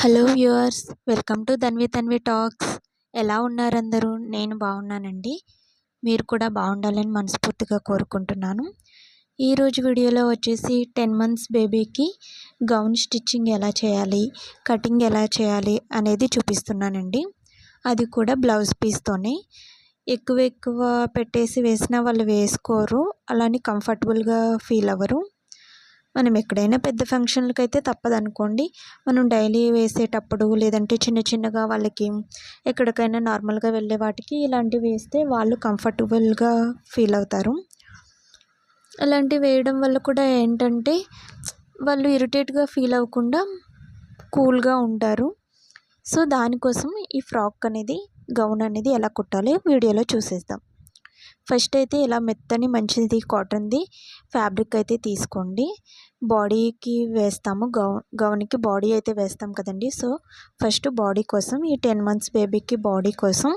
Hello viewers welcome to Dhanvi Tanvi talks ఎలా ఉన్నారు అందరూ నేను బాగున్నానండి. మీరు కూడా బాగుండాలని మనస్ఫూర్తిగా కోరుకుంటున్నాను. ఈరోజు వీడియోలో వచ్చేసి టెన్ మంత్స్ బేబీకి గౌన్ స్టిచ్చింగ్ ఎలా చేయాలి కటింగ్ ఎలా చేయాలి అనేది చూపిస్తున్నానండి. అది కూడా బ్లౌజ్ పీస్తోనే ఎక్కువ ఎక్కువ పెట్టేసి వేసినా వాళ్ళు వేసుకోరు. అలానే కంఫర్టబుల్గా ఫీల్ అవ్వరు. మనం ఎక్కడైనా పెద్ద ఫంక్షన్లకి అయితే తప్పదనుకోండి. మనం డైలీ వేసేటప్పుడు లేదంటే చిన్న చిన్నగా వాళ్ళకి ఎక్కడికైనా నార్మల్గా వెళ్ళే వాటికి ఇలాంటివి వేస్తే వాళ్ళు కంఫర్టబుల్గా ఫీల్ అవుతారు. అలాంటివి వేయడం వల్ల కూడా ఏంటంటే వాళ్ళు ఇరిటేట్గా ఫీల్ అవ్వకుండా కూల్గా ఉంటారు. సో దానికోసం ఈ ఫ్రాక్ అనేది గౌన్ అనేది ఎలా కుట్టాలి వీడియోలో చూసేద్దాం. ఫస్ట్ అయితే ఇలా మెత్తని మంచిది కాటన్ది ఫ్యాబ్రిక్ అయితే తీసుకోండి. బాడీకి వేస్తాము. గౌన్ గౌన్కి బాడీ అయితే వేస్తాం కదండి. సో ఫస్ట్ బాడీ కోసం ఈ టెన్ మంత్స్ బేబీకి బాడీ కోసం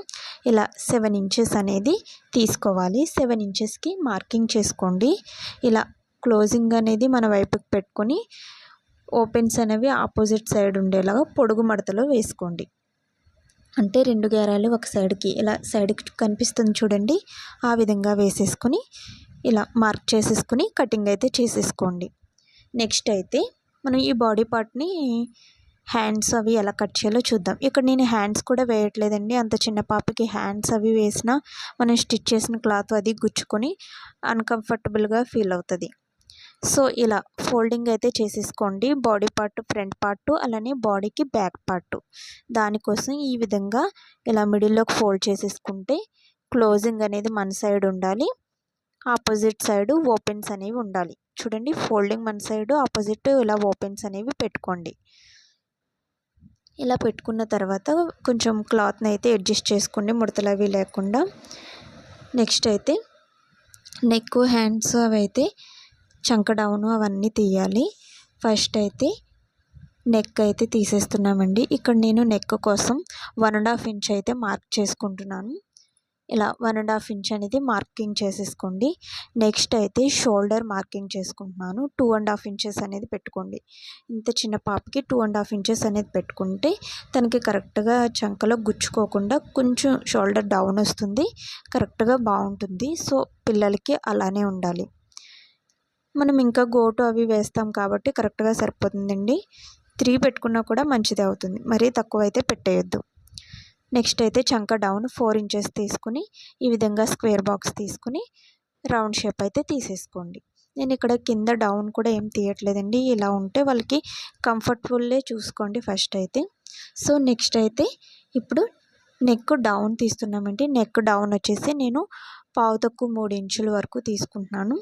ఇలా సెవెన్ ఇంచెస్ అనేది తీసుకోవాలి. సెవెన్ ఇంచెస్కి మార్కింగ్ చేసుకోండి. ఇలా క్లోజింగ్ అనేది మన వైపుకి పెట్టుకొని ఓపెన్స్ అనేవి ఆపోజిట్ సైడ్ ఉండేలాగా పొడుగు మడతలో వేసుకోండి. అంటే రెండు గేరాలు ఒక సైడ్కి ఇలా సైడ్కి కనిపిస్తుంది చూడండి. ఆ విధంగా వేసేసుకొని ఇలా మార్క్ చేసేసుకుని కటింగ్ అయితే చేసేసుకోండి. నెక్స్ట్ అయితే మనం ఈ బాడీ పార్ట్ని హ్యాండ్స్ అవి ఎలా కట్ చేయాలో చూద్దాం. ఇక్కడ నేను హ్యాండ్స్ కూడా వేయట్లేదండి. అంత చిన్న పాపకి హ్యాండ్స్ అవి వేసినా మనం స్టిచ్ చేసిన క్లాత్ అది గుచ్చుకొని అన్కంఫర్టబుల్గా ఫీల్ అవుతుంది. సో ఇలా ఫోల్డింగ్ అయితే చేసేసుకోండి. బాడీ పార్ట్ ఫ్రంట్ పార్ట్ అలానే బాడీకి బ్యాక్ పార్ట్. దానికోసం ఈ విధంగా ఇలా మిడిల్లోకి ఫోల్డ్ చేసేసుకుంటే క్లోజింగ్ అనేది మన సైడ్ ఉండాలి. ఆపోజిట్ సైడ్ ఓపెన్స్ అనేవి ఉండాలి. చూడండి ఫోల్డింగ్ మన సైడ్ ఆపోజిట్ ఇలా ఓపెన్స్ అనేవి పెట్టుకోండి. ఇలా పెట్టుకున్న తర్వాత కొంచెం క్లాత్ని అయితే అడ్జస్ట్ చేసుకోండి ముడతలు అవి లేకుండా. నెక్స్ట్ అయితే నెక్ హ్యాండ్స్ అవి అయితే చంక డౌను అవన్నీ తీయాలి. ఫస్ట్ అయితే నెక్ అయితే తీసేస్తున్నామండి. ఇక్కడ నేను నెక్ కోసం వన్ అండ్ హాఫ్ ఇంచ్ అయితే మార్క్ చేసుకుంటున్నాను. ఇలా వన్ అండ్ హాఫ్ ఇంచ్ అనేది మార్కింగ్ చేసేసుకోండి. నెక్స్ట్ అయితే షోల్డర్ మార్కింగ్ చేసుకుంటున్నాను. టూ అండ్ హాఫ్ ఇంచెస్ అనేది పెట్టుకోండి. ఇంత చిన్న పాపకి టూ అండ్ హాఫ్ ఇంచెస్ అనేది పెట్టుకుంటే తనకి కరెక్ట్గా చంకలో గుచ్చుకోకుండా కొంచెం షోల్డర్ డౌన్ వస్తుంది. కరెక్ట్గా బాగుంటుంది. సో పిల్లలకి అలానే ఉండాలి. మనం ఇంకా గోటు అవి వేస్తాం కాబట్టి కరెక్ట్గా సరిపోతుందండి. త్రీ పెట్టుకున్నా కూడా మంచిది అవుతుంది. మరీ తక్కువ అయితే పెట్టేయొద్దు. నెక్స్ట్ అయితే చంక డౌన్ ఫోర్ ఇంచెస్ తీసుకుని ఈ విధంగా స్క్వేర్ బాక్స్ తీసుకుని రౌండ్ షేప్ అయితే తీసేసుకోండి. నేను ఇక్కడ కింద డౌన్ కూడా ఏం తీయట్లేదండి. ఇలా ఉంటే వాళ్ళకి కంఫర్టబుల్లే చూసుకోండి ఫస్ట్ అయితే. సో నెక్స్ట్ అయితే ఇప్పుడు నెక్ డౌన్ తీస్తున్నామండి. నెక్ డౌన్ వచ్చేసి నేను పావు తక్కువ మూడు ఇంచుల వరకు తీసుకుంటున్నాను.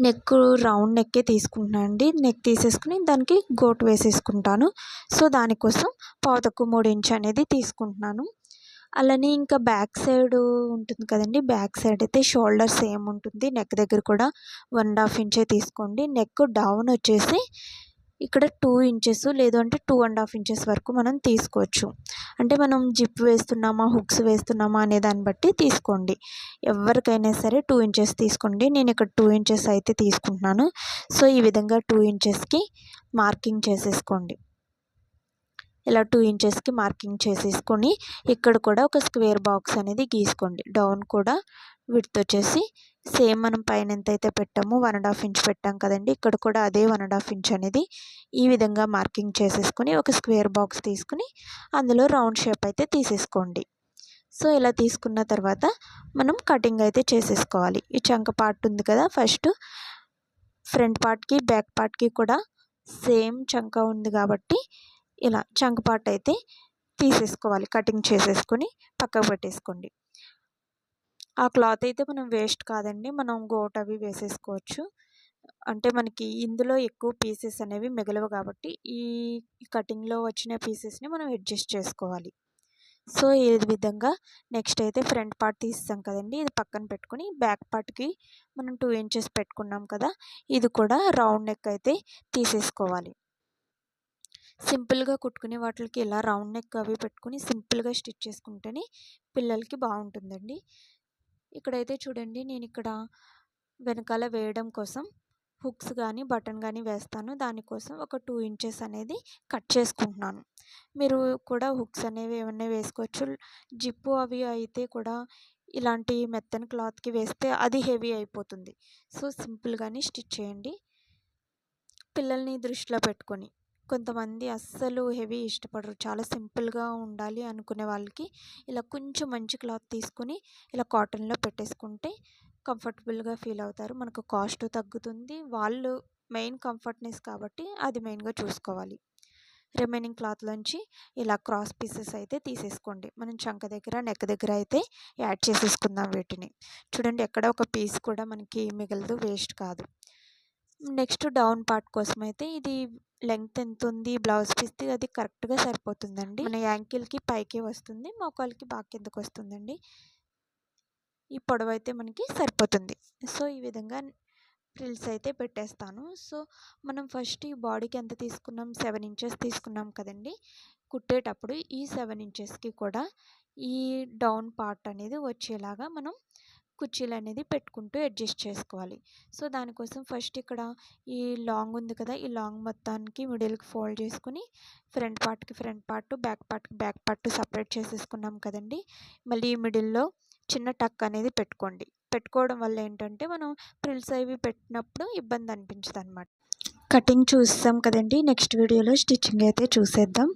నెక్ రౌండ్ నెక్కే తీసుకుంటున్నాను అండి. నెక్ తీసేసుకుని దానికి గోటు వేసేసుకుంటాను. సో దానికోసం పావు మూడు ఇంచ్ అనేది తీసుకుంటున్నాను. అలానే ఇంకా బ్యాక్ సైడ్ ఉంటుంది కదండి. బ్యాక్ సైడ్ అయితే షోల్డర్ సేమ్ ఉంటుంది. నెక్ దగ్గర కూడా వన్ అండ్ హాఫ్ ఇంచే తీసుకోండి. నెక్ డౌన్ వచ్చేసి ఇక్కడ టూ ఇంచెస్ లేదు అంటే టూ అండ్ హాఫ్ ఇంచెస్ వరకు మనం తీసుకోవచ్చు. అంటే మనం జిప్ వేస్తున్నామా హుక్స్ వేస్తున్నామా అనే దాన్ని బట్టి తీసుకోండి. ఎవరికైనా సరే టూ ఇంచెస్ తీసుకోండి. నేను ఇక్కడ టూ ఇంచెస్ అయితే తీసుకుంటున్నాను. సో ఈ విధంగా టూ ఇంచెస్కి మార్కింగ్ చేసేసుకోండి. ఇలా టూ ఇంచెస్కి మార్కింగ్ చేసేసుకొని ఇక్కడ కూడా ఒక స్క్వేర్ బాక్స్ అనేది గీసుకోండి. డౌన్ కూడా విడ్త్ వచ్చేసి సేమ్ మనం పైన ఎంత అయితే పెట్టామో వన్ అండ్ హాఫ్ ఇంచ్ పెట్టాం కదండి. ఇక్కడ కూడా అదే వన్ అండ్ హాఫ్ ఇంచ్ అనేది ఈ విధంగా మార్కింగ్ చేసేసుకొని ఒక స్క్వేర్ బాక్స్ తీసుకుని అందులో రౌండ్ షేప్ అయితే తీసేసుకోండి. సో ఇలా తీసుకున్న తర్వాత మనం కటింగ్ అయితే చేసేసుకోవాలి. ఈ చంక పార్ట్ ఉంది కదా ఫస్ట్ ఫ్రంట్ పార్ట్కి బ్యాక్ పార్ట్కి కూడా సేమ్ చంక ఉంది కాబట్టి ఇలా చంక పార్ట్ అయితే తీసేసుకోవాలి కటింగ్ చేసేసుకొని పక్కకు పెట్టేసుకోండి. ఆ క్లాత్ అయితే మనం వేస్ట్ కాదండి. మనం గోట్ అవి వేసేసుకోవచ్చు. అంటే మనకి ఇందులో ఎక్కువ పీసెస్ అనేవి మిగలవు కాబట్టి ఈ కటింగ్లో వచ్చిన పీసెస్ని మనం అడ్జస్ట్ చేసుకోవాలి. సో ఈ విధంగా నెక్స్ట్ అయితే ఫ్రంట్ పార్ట్ తీస్తాం కదండి. ఇది పక్కన పెట్టుకుని బ్యాక్ పార్ట్కి మనం టూ ఇంచెస్ పెట్టుకున్నాం కదా ఇది కూడా రౌండ్ నెక్ అయితే తీసేసుకోవాలి. సింపుల్గా కుట్టుకునే వాటికి ఇలా రౌండ్ నెక్ అవి పెట్టుకుని సింపుల్గా స్టిచ్ చేసుకుంటేనే పిల్లలకి బాగుంటుందండి. ఇక్కడైతే చూడండి నేను ఇక్కడ వెనకాల వేయడం కోసం హుక్స్ కానీ బటన్ కానీ వేస్తాను. దానికోసం ఒక టూ ఇంచెస్ అనేది కట్ చేసుకుంటున్నాను. మీరు కూడా హుక్స్ అనేవి ఏమన్నా వేసుకోవచ్చు. జిప్పు అవి అయితే కూడా ఇలాంటి మెత్తని క్లాత్కి వేస్తే అది హెవీ అయిపోతుంది. సో సింపుల్గానే స్టిచ్ చేయండి. పిల్లల్ని దృష్టిలో పెట్టుకొని. కొంతమంది అస్సలు హెవీ ఇష్టపడరు. చాలా సింపుల్గా ఉండాలి అనుకునే వాళ్ళకి ఇలా కొంచెం మంచి క్లాత్ తీసుకుని ఇలా కాటన్లో పెట్టేసుకుంటే కంఫర్టబుల్గా ఫీల్ అవుతారు. మనకు కాస్ట్ తగ్గుతుంది. వాళ్ళు మెయిన్ కంఫర్ట్నెస్ కాబట్టి అది మెయిన్గా చూసుకోవాలి. రిమైనింగ్ క్లాత్లోంచి ఇలా క్రాస్ పీసెస్ అయితే తీసేసుకోండి. మనం చంక దగ్గర నెక్ దగ్గర అయితే యాడ్ చేసేసుకుందాం వీటిని. చూడండి ఎక్కడ ఒక పీస్ కూడా మనకి మిగలదు వేస్ట్ కాదు. నెక్స్ట్ డౌన్ పార్ట్ కోసం అయితే ఇది లెంగ్త్ ఎంత ఉంది బ్లౌజ్ పిస్తే అది కరెక్ట్గా సరిపోతుందండి. మన యాంకిల్కి పైకి వస్తుంది మోకాలకి బాగా కిందకు వస్తుందండి. ఈ పొడవు అయితే మనకి సరిపోతుంది. సో ఈ విధంగా ఫ్రిల్స్ అయితే పెట్టేస్తాను. సో మనం ఫస్ట్ ఈ బాడీకి ఎంత తీసుకున్నాం? సెవెన్ ఇంచెస్ తీసుకున్నాం కదండి. కుట్టేటప్పుడు ఈ సెవెన్ ఇంచెస్కి కూడా ఈ డౌన్ పార్ట్ అనేది వచ్చేలాగా మనం కుర్చీలు అనేది పెట్టుకుంటూ అడ్జస్ట్ చేసుకోవాలి. సో దానికోసం ఫస్ట్ ఇక్కడ ఈ లాంగ్ ఉంది కదా ఈ లాంగ్ మొత్తానికి మిడిల్కి ఫోల్డ్ చేసుకుని ఫ్రంట్ పార్ట్కి ఫ్రంట్ పార్ట్ బ్యాక్ పార్ట్కి బ్యాక్ పార్ట్ సపరేట్ చేసేసుకున్నాం కదండి. మళ్ళీ ఈ మిడిల్లో చిన్న టక్ అనేది పెట్టుకోండి. పెట్టుకోవడం వల్ల ఏంటంటే మనం ప్రిల్స్ అవి పెట్టినప్పుడు ఇబ్బంది అనిపించదు అనమాట కటింగ్ చూస్తాం కదండి నెక్స్ట్ వీడియోలో స్టిచ్చింగ్ అయితే చూసేద్దాం.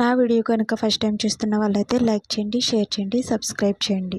నా వీడియో కనుక ఫస్ట్ టైం చూస్తున్న వాళ్ళైతే లైక్ చేయండి షేర్ చేయండి సబ్స్క్రైబ్ చేయండి.